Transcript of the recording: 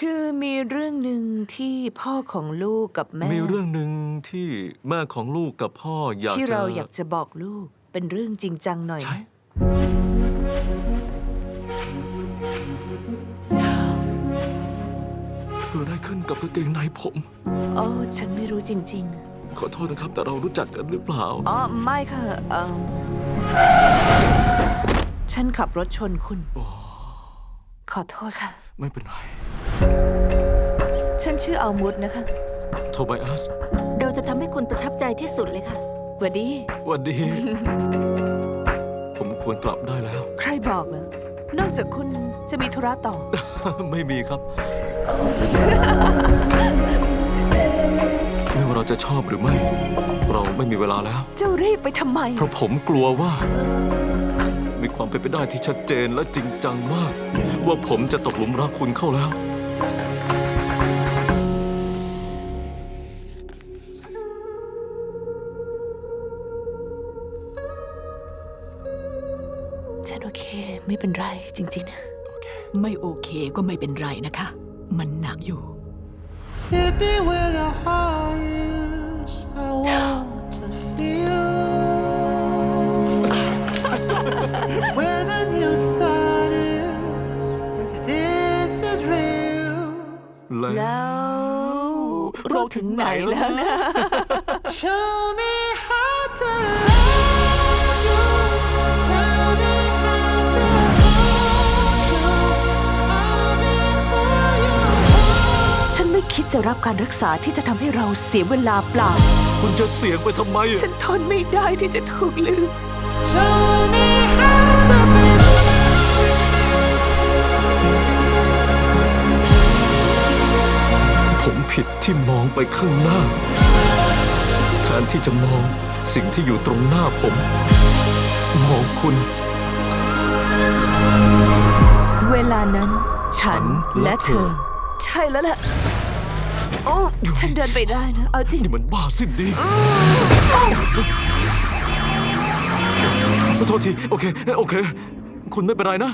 คือมีเรื่องหนึ่งที่พ่อของลูกกับแม่ มีเรื่องหนึ่งที่แม่ของลูกกับพ่ออยากที่จะเราอยากจะบอกลูกเป็นเรื่องจริงจังหน่อย ใช่นะเกิดอะไรขึ้นกับกางเกงในผมอ๋อฉันไม่รู้จริง ขอโทษนะครับ แต่เรารู้จักกันหรือเปล่า ๆอ๋อไม่ค่ะเอิ่มฉันขับรถชนคุณโอ้ขอโทษค่ะ ไม่เป็นไร ฉันชื่ออัลมุดนะคะ โทไบอัสเราจะทำให้คุณประทับใจที่สุดเลยค่ะ หวัดดี หวันดี ผมควรกลับได้แล้ว ใครบอกเหรอนอกจากคุณจะมีธุระต่อ ไม่มีครับ ไม่ว่าเราจะชอบหรือไม่ เราไม่มีเวลาแล้ว เจ้ารีบไปทำไม เพราะผมกลัวว่า มีความเป็นไปได้ที่ชัดเจนและจริงจังมาก ว่าผมจะตกหลุมรักคุณเข้าแล้ว ฉันโอเคไม่เป็นไรจริงๆนะ ไม่โอเคก็ไม่เป็นไรนะคะ มันหนักอยู่ Hit me where the heart แล้วเราถึงไหนแล้วนะ show me how to love you. Tell me how to hold you. I'll be who you are. ฉันไม่คิดจะรับการรักษาที่จะทำให้เราเสียเวลาเปล่า คุณจะเสี่ยงไปทำไมฉันทนไม่ได้ที่จะถูกลืม Show ผมผิดที่มองไปข้างหน้า แทนที่จะมองสิ่งที่อยู่ตรงหน้าผม มองคุณ เวลานั้น ฉันฉันและและเธอเธอ ใช่แล้วแหละโอ้ฉันเดินไปได้นะ เอาจริง นี่มันบ้าสิ้นดีขอโทษที โอเค โอเค คุณไม่เป็นไรนะ